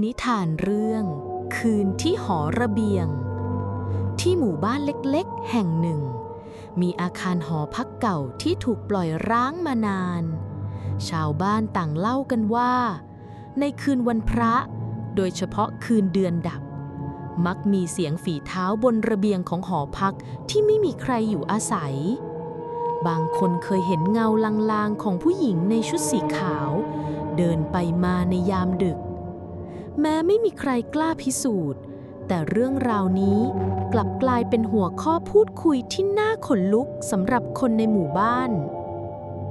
นิทานเรื่อง คืนที่หอระเบียง ที่หมู่บ้านเล็กๆ แห่งหนึ่ง มีอาคารหอพักเก่าที่ถูกปล่อยร้างมานาน ชาวบ้านต่างเล่ากันว่า ในคืนวันพระ โดยเฉพาะคืนเดือนดับ มักมีเสียงฝีเท้าบนระเบียงของหอพักที่ไม่มีใครอยู่อาศัย บางคนเคยเห็นเงาลางๆของผู้หญิงในชุดสีขาว เดินไปมาในยามดึก แม้ไม่มีใครกล้าพิสูจน์ แต่เรื่องราวนี้กลับกลายเป็นหัวข้อพูดคุยที่น่าขนลุกสำหรับคนในหมู่บ้าน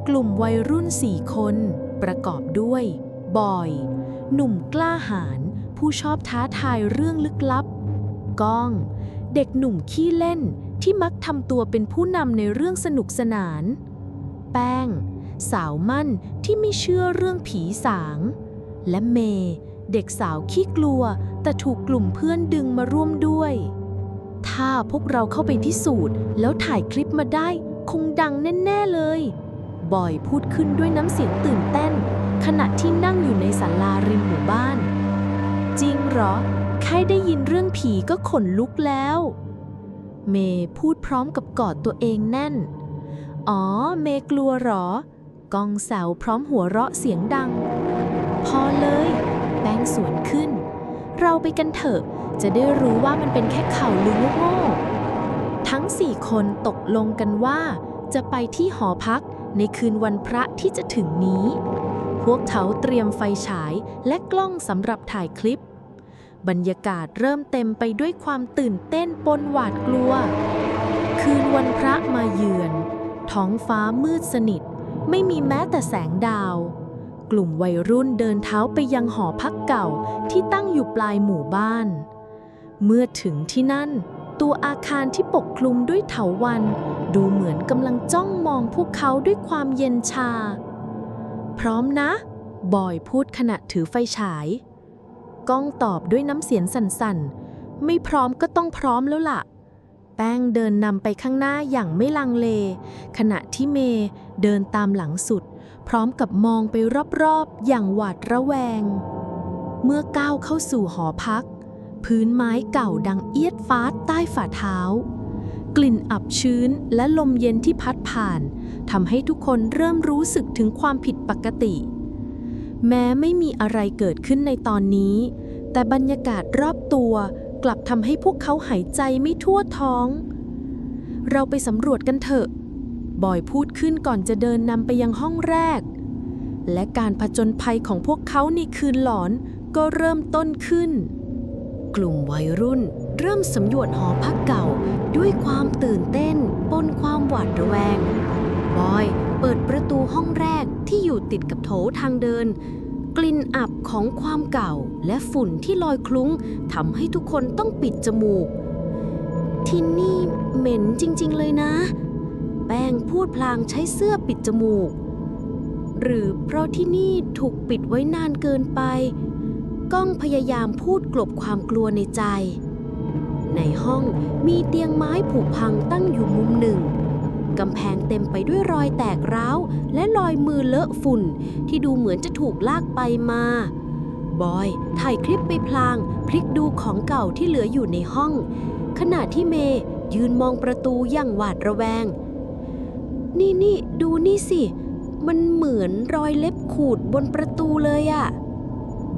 กลุ่มวัยรุ่นสี่คน ประกอบด้วย บอย หนุ่มกล้าหาญผู้ชอบท้าทายเรื่องลึกลับ ก้อง เด็กหนุ่มขี้เล่นที่มักทำตัวเป็นผู้นำในเรื่องสนุกสนาน แป้ง สาวมั่นที่ไม่เชื่อเรื่องผีสาง และเมย์ เด็กสาวขี้กลัว แต่ถูกกลุ่มเพื่อนดึงมาร่วมด้วย ถ้าพวกเราเข้าไปพิสูจน์ แล้วถ่ายคลิปมาได้ คงดังแน่ ๆ เลย บอยพูดขึ้นด้วยน้ำเสียงตื่นเต้น ขณะที่นั่งอยู่ในศาลาริมหมู่บ้าน จริงเหรอ แค่ได้ยินเรื่องผีก็ขนลุกแล้ว เมย์พูดพร้อมกับกอดตัวเองแน่น อ๋อ เมย์กลัวเหรอ กองแซวพร้อมหัวเราะเสียงดัง พอเลย แป้งสวนขึ้น เราไปกันเถอะ จะได้รู้ว่ามันเป็นแค่ข่าวลือโง่ๆทั้งสี่คนตกลงกันว่า จะไปที่หอพักในคืนวันพระที่จะถึงนี้ พวกเขาเตรียมไฟฉายและกล้องสำหรับถ่ายคลิป บรรยากาศเริ่มเต็มไปด้วยความตื่นเต้นปนหวาดกลัว คืนวันพระมาเยือน ท้องฟ้ามืดสนิท ไม่มีแม้แต่แสงดาว กลุ่มวัยรุ่นเดินเท้าไปยังหอพักเก่าที่ตั้งอยู่ปลายหมู่บ้าน เมื่อถึงที่นั่น ตัวอาคารที่ปกคลุมด้วยเถาวัน ดูเหมือนกำลังจ้องมองพวกเขาด้วยความเย็นชา พร้อมนะ บอยพูดขณะถือไฟฉาย ก้องตอบด้วยน้ำเสียงสั่นๆ ไม่พร้อมก็ต้องพร้อมแล้วล่ะแป้งเดินนำไปข้างหน้าอย่างไม่ลังเล ขณะที่เมย์เดินตามหลังสุด พร้อมกับมองไปรอบๆ อย่างหวาดระแวง เมื่อก้าวเข้าสู่หอพัก พื้นไม้เก่าดังเอียดฟาดใต้ฝ่าเท้า กลิ่นอับชื้นและลมเย็นที่พัดผ่านทำให้ทุกคนเริ่มรู้สึกถึงความผิดปกติ แม้ไม่มีอะไรเกิดขึ้นในตอนนี้ แต่บรรยากาศรอบตัวกลับทำให้พวกเขาหายใจไม่ทั่วท้อง เราไปสำรวจกันเถอะ บอยพูดขึ้นก่อนจะเดินนำไปยังห้องแรก และการผจญภัยของพวกเขาในคืนหลอนก็เริ่มต้นขึ้น กลุ่มวัยรุ่นเริ่มสำรวจหอพักเก่าด้วยความตื่นเต้นปนความหวาดระแวง บอยเปิดประตูห้องแรกที่อยู่ติดกับโถทางเดิน กลิ่นอับของความเก่าและฝุ่นที่ลอยคลุ้งทำให้ทุกคนต้องปิดจมูก ที่นี่เหม็นจริง ๆ เลยนะ ป้งพูดพลางใช้เสื้อปิดจมูก หรือเพราะที่นี่ถูกปิดไว้นานเกินไป ก้องพยายามพูดกลบความกลัวในใจ ในห้องมีเตียงไม้ผุพังตั้งอยู่มุมหนึ่งกำแพงเต็มไปด้วยรอยแตกร้าว และรอยมือเลอะฝุ่น ที่ดูเหมือนจะถูกลากไปมา บอยถ่ายคลิปไปพลาง พลิกดูของเก่าที่เหลืออยู่ในห้อง ขณะที่เมย์ยืนมองประตูอย่างหวาดระแวง นี่นี่ดูนี่สิ มันเหมือนรอยเล็บขูดบนประตูเลยอะ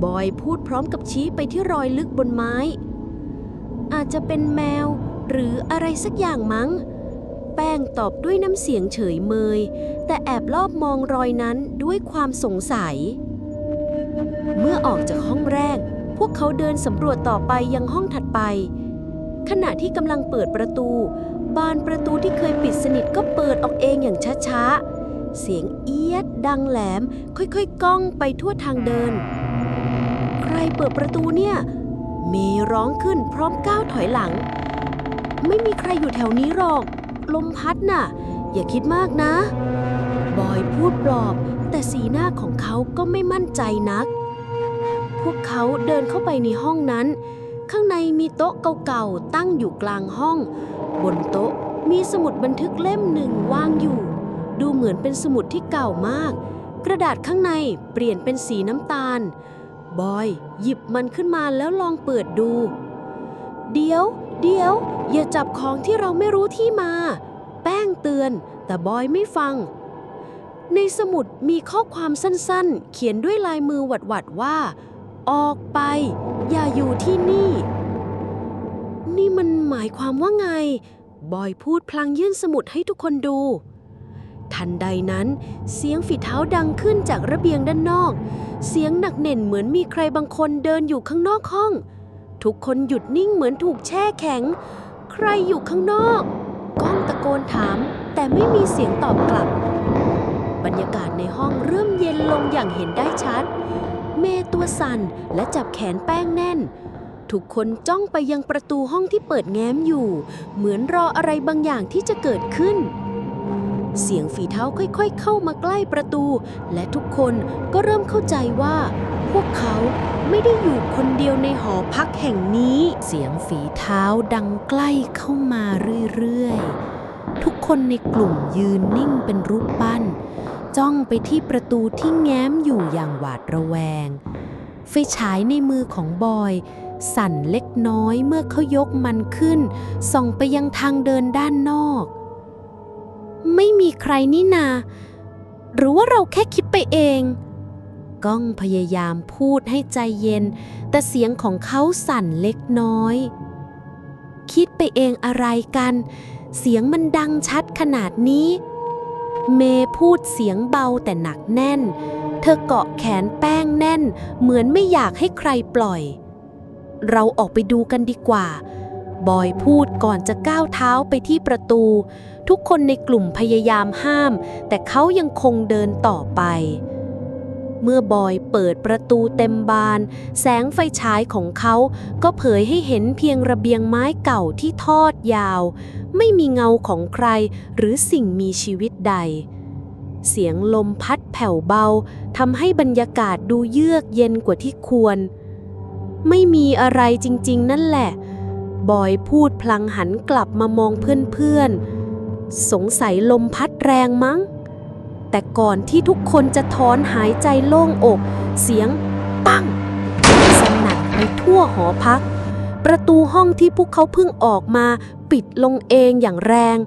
บอยพูดพร้อมกับชี้ไปที่รอยลึกบนไม้ อาจจะเป็นแมวหรืออะไรสักอย่างมั้ง แป้งตอบด้วยน้ำเสียงเฉยเมย แต่แอบลอบมองรอยนั้นด้วยความสงสัย เมื่อออกจากห้องแรก พวกเขาเดินสำรวจต่อไปยังห้องถัดไป ขณะที่กำลังเปิดประตู บานประตูที่เคยปิดสนิทก็เปิดออกเองอย่างช้าๆ เสียงเอียดดังแหลม ค่อยๆก้องไปทั่วทางเดิน ใครเปิดประตูเนี่ย เมย์ร้องขึ้นพร้อมก้าวถอยหลัง ไม่มีใครอยู่แถวนี้หรอก ลมพัดน่ะ อย่าคิดมากนะ บอยพูดปลอบ แต่สีหน้าของเขาก็ไม่มั่นใจนัก พวกเขาเดินเข้าไปในห้องนั้น ข้างในมีโต๊ะเก่าๆตั้งอยู่กลางห้อง บนโต๊ะมีสมุดบันทึกเล่มหนึ่งวางอยู่ ดูเหมือนเป็นสมุดที่เก่ามาก กระดาษข้างในเปลี่ยนเป็นสีน้ำตาล บอยหยิบมันขึ้นมาแล้วลองเปิดดู เดี๋ยว เดี๋ยว อย่าจับของที่เราไม่รู้ที่มา แป้งเตือน แต่บอยไม่ฟัง ในสมุดมีข้อความสั้นๆ เขียนด้วยลายมือหวัดๆว่า ออกไป อย่าอยู่ที่นี่ นี่มันหมายความว่าไง บอยพูดพลางยื่นสมุดให้ทุกคนดู ทันใดนั้น เสียงฝีเท้าดังขึ้นจากระเบียงด้านนอก เสียงหนักแน่นเหมือนมีใครบางคนเดินอยู่ข้างนอกห้อง ทุกคนหยุดนิ่งเหมือนถูกแช่แข็ง ใครอยู่ข้างนอก ก้องตะโกนถาม แต่ไม่มีเสียงตอบกลับ บรรยากาศในห้องเริ่มเย็นลงอย่างเห็นได้ชัด เมตัวสั่นและจับแขนแป้งแน่น ทุกคนจ้องไปยังประตูห้องที่เปิดแง้มอยู่ เหมือนรออะไรบางอย่างที่จะเกิดขึ้น เสียงฝีเท้าค่อยๆ เข้ามาใกล้ประตู และทุกคนก็เริ่มเข้าใจว่า พวกเขาไม่ได้อยู่คนเดียวในหอพักแห่งนี้ เสียงฝีเท้าดังใกล้เข้ามาเรื่อยๆ ทุกคนในกลุ่มยืนนิ่งเป็นรูปปั้น จ้องไปที่ประตูที่แง้มอยู่อย่างหวาดระแวง ไฟฉายในมือของบอย สั่นเล็กน้อยเมื่อเขายกมันขึ้น ส่องไปยังทางเดินด้านนอก ไม่มีใครนี่นา หรือว่าเราแค่คิดไปเอง ก้องพยายามพูดให้ใจเย็น แต่เสียงของเขาสั่นเล็กน้อย คิดไปเองอะไรกัน เสียงมันดังชัดขนาดนี้ เมพูดเสียงเบาแต่หนักแน่น เธอเกาะแขนแป้งแน่น เหมือนไม่อยากให้ใครปล่อย เราออกไปดูกันดีกว่า บอยพูดก่อนจะก้าวเท้าไปที่ประตู ทุกคนในกลุ่มพยายามห้าม แต่เขายังคงเดินต่อไป เมื่อบอยเปิดประตูเต็มบาน แสงไฟฉายของเขาก็เผยให้เห็นเพียงระเบียงไม้เก่าที่ทอดยาว ไม่มีเงาของใครหรือสิ่งมีชีวิตใดเสียงลมพัดแผ่วเบาทำให้บรรยากาศดูเยือกเย็นกว่าที่ควร ไม่มีอะไรจริงๆ นั่นแหละ บอยพูดพลังหันกลับมามองเพื่อนๆ สงสัยลมพัดแรงมั้ง แต่ก่อนที่ทุกคนจะถอนหายใจโล่งอก เสียงปังสนั่นไปทั่วหอพัก ประตูห้องที่พวกเขาเพิ่งออกมาปิดลงเองอย่างแรง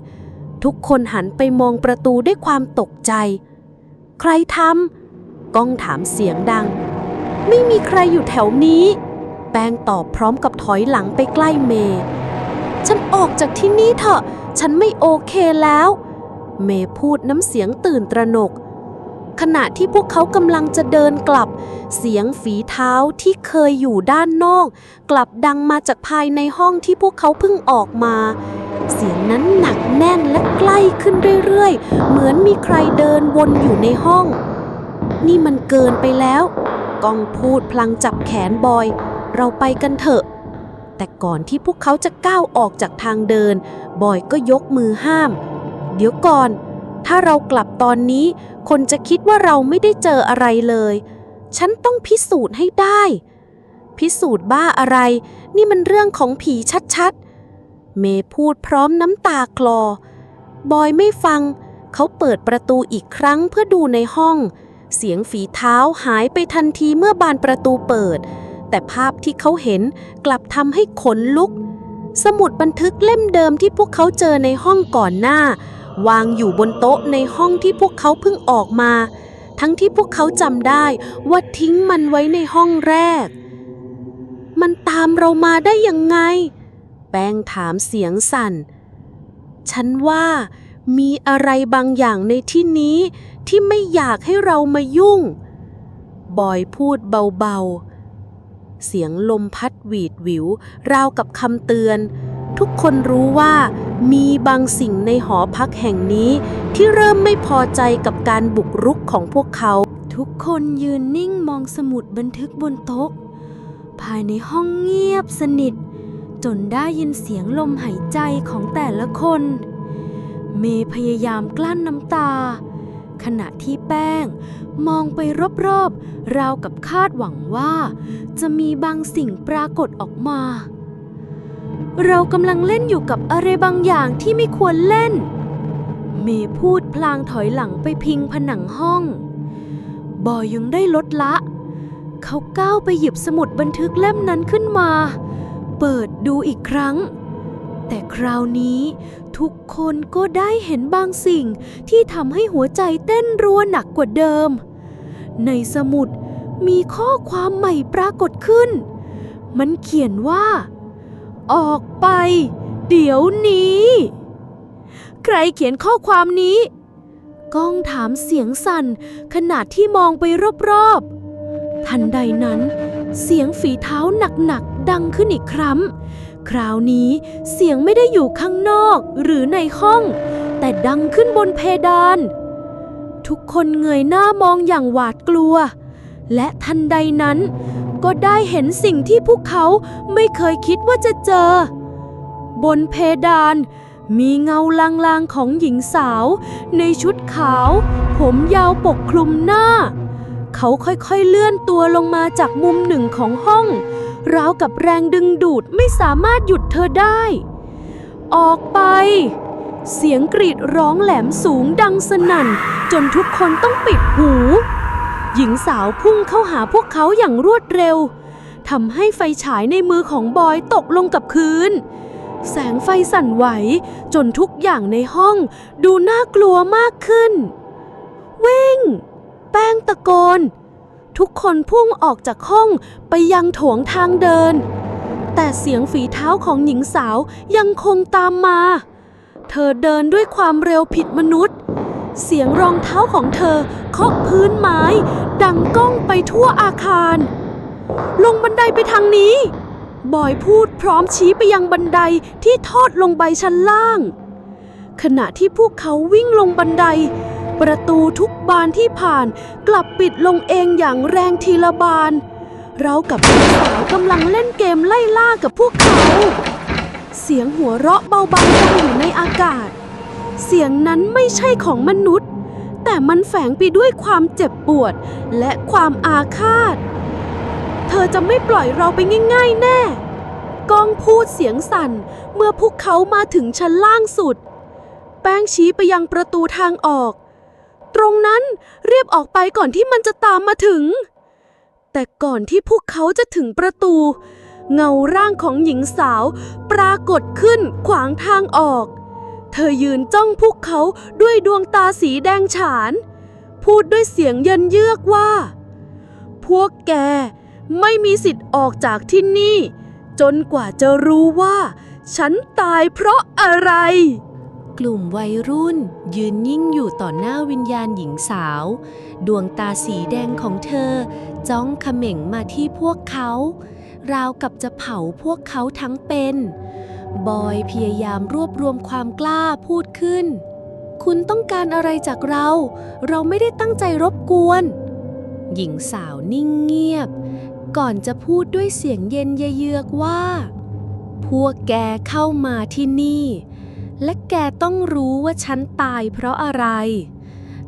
ทุกคนหันไปมองประตูด้วยความตกใจ ใครทำก้องถามเสียงดัง ไม่มีใครอยู่แถวนี้ แป้งตอบพร้อมกับถอยหลังไปใกล้เมย์ฉันออกจากที่นี่เถอะ ฉันไม่โอเคแล้ว เมย์พูดน้ำเสียงตื่นตระหนก ขณะที่พวกเขากำลังจะเดินกลับ เสียงฝีเท้าที่เคยอยู่ด้านนอก กลับดังมาจากภายในห้องที่พวกเขาเพิ่งออกมา เสียงนั้นหนักแน่นและใกล้ขึ้นเรื่อยๆ เหมือนมีใครเดินวนอยู่ในห้อง นี่มันเกินไปแล้ว กองพูดพลางจับแขนบอย เราไปกันเถอะ แต่ก่อนที่พวกเขาจะก้าวออกจากทางเดิน บอยก็ยกมือห้าม เดี๋ยวก่อน ถ้าเรากลับตอนนี้ คนจะคิดว่าเราไม่ได้เจออะไรเลย ฉันต้องพิสูจน์ให้ได้ พิสูจน์บ้าอะไร นี่มันเรื่องของผีชัดๆ เมย์พูดพร้อมน้ำตาคลอ บอยไม่ฟัง เขาเปิดประตูอีกครั้งเพื่อดูในห้องเสียงฝีเท้าหายไปทันทีเมื่อบานประตูเปิด แต่ภาพที่เขาเห็นกลับทำให้ขนลุก สมุดบันทึกเล่มเดิมที่พวกเขาเจอในห้องก่อนหน้า วางอยู่บนโต๊ะในห้องที่พวกเขาเพิ่งออกมา ทั้งที่พวกเขาจำได้ว่าทิ้งมันไว้ในห้องแรก มันตามเรามาได้ยังไง แป้งถามเสียงสั่น ฉันว่ามีอะไรบางอย่างในที่นี้ที่ไม่อยากให้เรามายุ่ง บอยพูดเบาๆ เสียงลมพัดหวีดหวิว ราวกับคำเตือน ทุกคนรู้ว่ามีบางสิ่งในหอพักแห่งนี้ ที่เริ่มไม่พอใจกับการบุกรุกของพวกเขา ทุกคนยืนนิ่งมองสมุดบันทึกบนโต๊ะ ภายในห้องเงียบสนิท จนได้ยินเสียงลมหายใจของแต่ละคน เมย์พยายามกลั้นน้ำตา ขณะที่แป้ง มองไปรอบๆ ราวกับคาดหวังว่า จะมีบางสิ่งปรากฏออกมา เรากำลังเล่นอยู่กับอะไรบางอย่างที่ไม่ควรเล่น เมย์พูดพลางถอยหลังไปพิงผนังห้อง บอยยังได้ลดละ เขาก้าวไปหยิบสมุดบันทึกเล่มนั้นขึ้นมา เปิดดูอีกครั้ง แต่คราวนี้ ทุกคนก็ได้เห็นบางสิ่งที่ทำให้หัวใจเต้นรัวหนักกว่าเดิม ในสมุดมีข้อความใหม่ปรากฏขึ้น มันเขียนว่า ออกไป เดี๋ยวนี้ ใครเขียนข้อความนี้ ก้องถามเสียงสั่นขณะที่มองไปรอบๆ ทันใดนั้น เสียงฝีเท้าหนักๆ ดังขึ้นอีกครั้ง คราวนี้เสียงไม่ได้อยู่ข้างนอกหรือในห้อง แต่ดังขึ้นบนเพดาน ทุกคนเงยหน้ามองอย่างหวาดกลัว และทันใดนั้น ก็ได้เห็นสิ่งที่พวกเขาไม่เคยคิดว่าจะเจอ บนเพดานมีเงาลางๆของหญิงสาว ในชุดขาว ผมยาวปกคลุมหน้า เขาค่อยๆเลื่อนตัวลงมาจากมุมหนึ่งของห้อง ราวกับแรงดึงดูดไม่สามารถหยุดเธอได้ ออกไป เสียงกรีดร้องแหลมสูงดังสนั่น จนทุกคนต้องปิดหู หญิงสาวพุ่งเข้าหาพวกเขาอย่างรวดเร็วทำให้ไฟฉายในมือของบอยตกลงกับพื้น แสงไฟสั่นไหว จนทุกอย่างในห้องดูน่ากลัวมากขึ้น วิ่ง แป้งตะโกน ทุกคนพุ่งออกจากห้องไปยังโถงทางเดิน แต่เสียงฝีเท้าของหญิงสาวยังคงตามมา เธอเดินด้วยความเร็วผิดมนุษย์ เสียงรองเท้าของเธอเคาะพื้นไม้ ดังก้องไปทั่วอาคาร ลงบันไดไปทางนี้ บอยพูดพร้อมชี้ไปยังบันไดที่ทอดลงไปชั้นล่าง ขณะที่พวกเขาวิ่งลงบันได ประตูทุก บานที่ผ่าน กลับปิดลงเองอย่างแรงทีละบาน เรากับพี่สาวกำลังเล่นเกมไล่ล่ากับพวกเขา เสียงหัวเราะเบาๆดังอยู่ในอากาศ เสียงนั้นไม่ใช่ของมนุษย์ แต่มันแฝงไปด้วยความเจ็บปวดและความอาฆาต เธอจะไม่ปล่อยเราไปง่าย ๆ แน่ก้องพูดเสียงสั่นเมื่อพวกเขามาถึงชั้นล่างสุด แป้งชี้ไปยังประตูทางออก ตรงนั้นเรียบออกไปก่อนที่มันจะตามมาถึง แต่ก่อนที่พวกเขาจะถึงประตู เงาร่างของหญิงสาวปรากฏขึ้นขวางทางออก เธอยืนจ้องพวกเขาด้วยดวงตาสีแดงฉาน พูดด้วยเสียงเย็นเยือกว่า พวกแกไม่มีสิทธิ์ออกจากที่นี่ จนกว่าจะรู้ว่า ฉันตายเพราะอะไร กลุ่มวัยรุ่น ยืนนิ่งอยู่ต่อหน้าวิญญาณหญิงสาว ดวงตาสีแดงของเธอ จ้องเขม่งมาที่พวกเขา ราวกับจะเผาพวกเขาทั้งเป็น บอยพยายามรวบรวมความกล้าพูดขึ้น คุณต้องการอะไรจากเรา เราไม่ได้ตั้งใจรบกวน หญิงสาวนิ่งเงียบ ก่อนจะพูดด้วยเสียงเย็นเยือกว่า พวกแกเข้ามาที่นี่ และแกต้องรู้ว่าฉันตายเพราะอะไร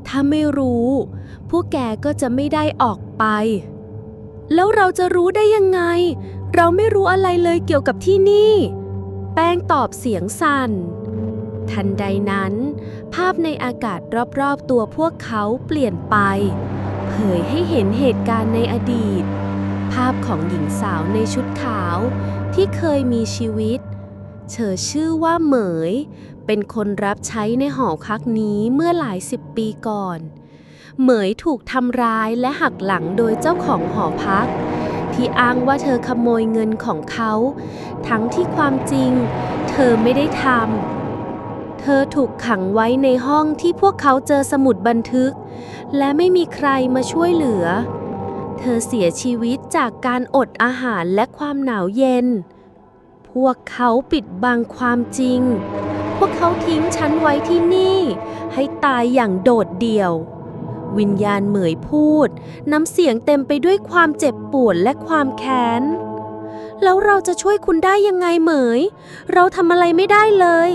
ถ้าไม่รู้ พวกแกก็จะไม่ได้ออกไป แล้วเราจะรู้ได้ยังไง เราไม่รู้อะไรเลยเกี่ยวกับที่นี่ แป้งตอบเสียงสั่น ทันใดนั้น ภาพในอากาศรอบๆตัวพวกเขาเปลี่ยนไป เผยให้เห็นเหตุการณ์ในอดีต ภาพของหญิงสาวในชุดขาวที่เคยมีชีวิต เธอชื่อว่าเหมย เป็นคนรับใช้ในหอพักนี้เมื่อหลายสิบปีก่อน เหมยถูกทำร้ายและหักหลังโดยเจ้าของหอพัก ที่อ้างว่าเธอขโมยเงินของเขา ทั้งที่ความจริง เธอไม่ได้ทำ เธอถูกขังไว้ในห้องที่พวกเขาเจอสมุดบันทึก และไม่มีใครมาช่วยเหลือ เธอเสียชีวิตจากการอดอาหารและความหนาวเย็น พวกเขาปิดบังความจริง พวกเขาทิ้งฉันไว้ที่นี่ ให้ตายอย่างโดดเดี่ยว วิญญาณเหมยพูด น้ำเสียงเต็มไปด้วยความเจ็บปวดและความแค้น แล้วเราจะช่วยคุณได้ยังไงเหมย เราทำอะไรไม่ได้เลย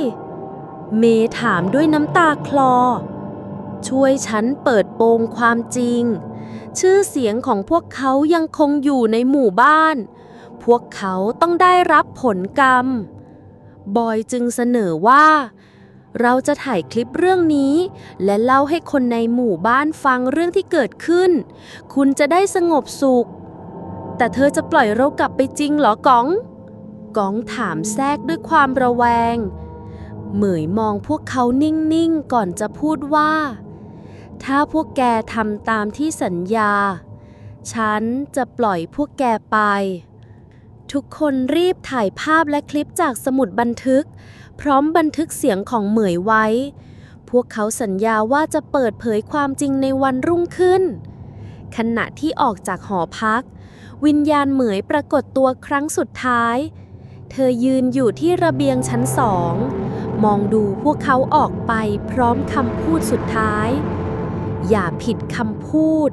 เมถามด้วยน้ำตาคลอ ช่วยฉันเปิดโปงความจริง ชื่อเสียงของพวกเขายังคงอยู่ในหมู่บ้าน พวกเขาต้องได้รับผลกรรม บอยจึงเสนอว่า เราจะถ่ายคลิปเรื่องนี้ และเล่าให้คนในหมู่บ้านฟังเรื่องที่เกิดขึ้น คุณจะได้สงบสุข แต่เธอจะปล่อยเรากลับไปจริงเหรอกองกองถามแทรกด้วยความระแวง เหมยมองพวกเขานิ่งๆก่อนจะพูดว่า ถ้าพวกแกทำตามที่สัญญา ฉันจะปล่อยพวกแกไป ทุกคนรีบถ่ายภาพและคลิปจากสมุดบันทึก พร้อมบันทึกเสียงของเหมยไว้ พวกเขาสัญญาว่าจะเปิดเผยความจริงในวันรุ่งขึ้น ขณะที่ออกจากหอพัก วิญญาณเหมยปรากฏตัวครั้งสุดท้าย เธอยืนอยู่ที่ระเบียงชั้นสองมองดูพวกเขาออกไปพร้อมคำพูดสุดท้าย อย่าผิดคำพูด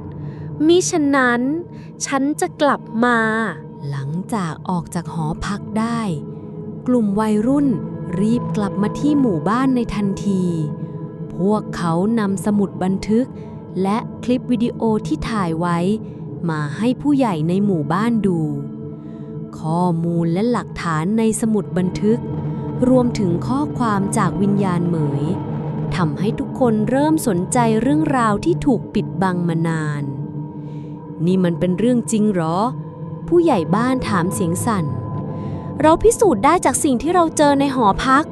มิฉะนั้น ฉันจะกลับมา หลังจากออกจากหอพักได้ กลุ่มวัยรุ่นรีบกลับมาที่หมู่บ้านในทันที พวกเขานำสมุดบันทึก และคลิปวิดีโอที่ถ่ายไว้ มาให้ผู้ใหญ่ในหมู่บ้านดู ข้อมูลและหลักฐานในสมุดบันทึก รวมถึงข้อความจากวิญญาณเหมยทำให้ทุกคนเริ่มสนใจเรื่องราวที่ถูกปิดบังมานาน นี่มันเป็นเรื่องจริงหรอ ผู้ใหญ่บ้านถามเสียงสั่น เราพิสูจน์ได้จากสิ่งที่เราเจอในหอพัก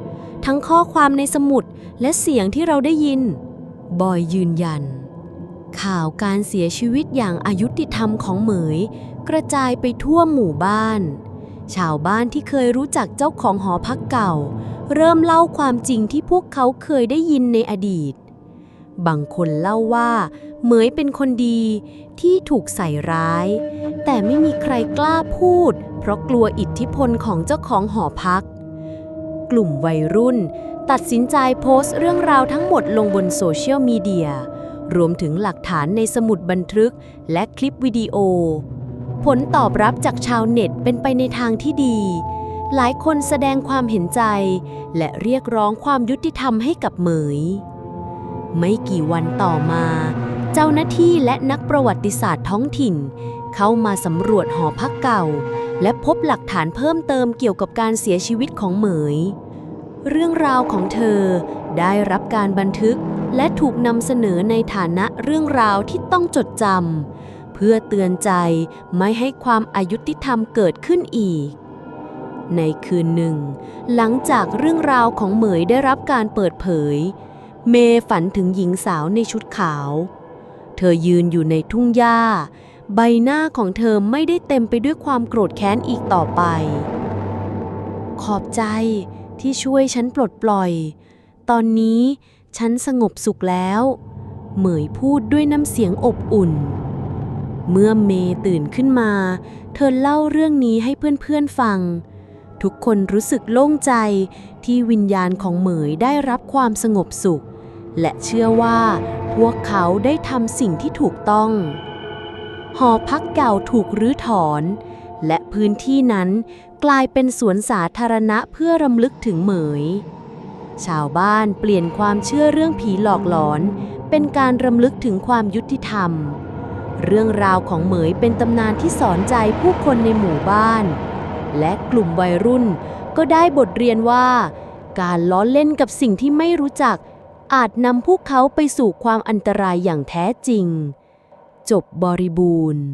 ทั้งข้อความในสมุดและเสียงที่เราได้ยิน บอยยืนยัน ข่าวการเสียชีวิตอย่างอายุติธรรมของเหมย กระจายไปทั่วหมู่บ้าน ชาวบ้านที่เคยรู้จักเจ้าของหอพักเก่า เริ่มเล่าความจริงที่พวกเขาเคยได้ยินในอดีต บางคนเล่าว่าเหมยเป็นคนดีที่ถูกใส่ร้าย แต่ไม่มีใครกล้าพูด เพราะกลัวอิทธิพลของเจ้าของหอพัก กลุ่มวัยรุ่น ตัดสินใจโพสต์เรื่องราวทั้งหมดลงบนโซเชียลมีเดีย รวมถึงหลักฐานในสมุดบันทึกและคลิปวิดีโอ ผลตอบรับจากชาวเน็ตเป็นไปในทางที่ดี หลายคนแสดงความเห็นใจ และเรียกร้องความยุติธรรมให้กับเหมย ไม่กี่วันต่อมา เจ้าหน้าที่และนักประวัติศาสตร์ท้องถิ่น เข้ามาสำรวจหอพักเก่า และพบหลักฐานเพิ่มเติมเกี่ยวกับการเสียชีวิตของเหมย เรื่องราวของเธอได้รับการบันทึกและถูกนำเสนอในฐานะเรื่องราวที่ต้องจดจำเพื่อเตือนใจไม่ให้ความอายุติธรรมเกิดขึ้นอีก ในคืนหนึ่ง หลังจากเรื่องราวของเหมยได้รับการเปิดเผย เมฝันถึงหญิงสาวในชุดขาว เธอยืนอยู่ในทุ่งหญ้า ใบหน้าของเธอไม่ได้เต็มไปด้วยความโกรธแค้นอีกต่อไป ขอบใจที่ช่วยฉันปลดปล่อย ตอนนี้ฉันสงบสุขแล้ว เหมยพูดด้วยน้ำเสียงอบอุ่น เมื่อเมตื่นขึ้นมา เธอเล่าเรื่องนี้ให้เพื่อนๆฟัง ทุกคนรู้สึกโล่งใจที่วิญญาณของเหมยได้รับความสงบสุข และเชื่อว่าพวกเขาได้ทำสิ่งที่ถูกต้อง หอพักเก่าถูกรื้อถอน และพื้นที่นั้นกลายเป็นสวนสาธารณะเพื่อรำลึกถึงเหมย ชาวบ้านเปลี่ยนความเชื่อเรื่องผีหลอกหลอน เป็นการรำลึกถึงความยุติธรรม เรื่องราวของเหมยเป็นตำนานที่สอนใจผู้คนในหมู่บ้าน และกลุ่มวัยรุ่นก็ได้บทเรียนว่า การล้อเล่นกับสิ่งที่ไม่รู้จัก อาจนำพวกเขาไปสู่ความอันตรายอย่างแท้จริง จบบริบูรณ์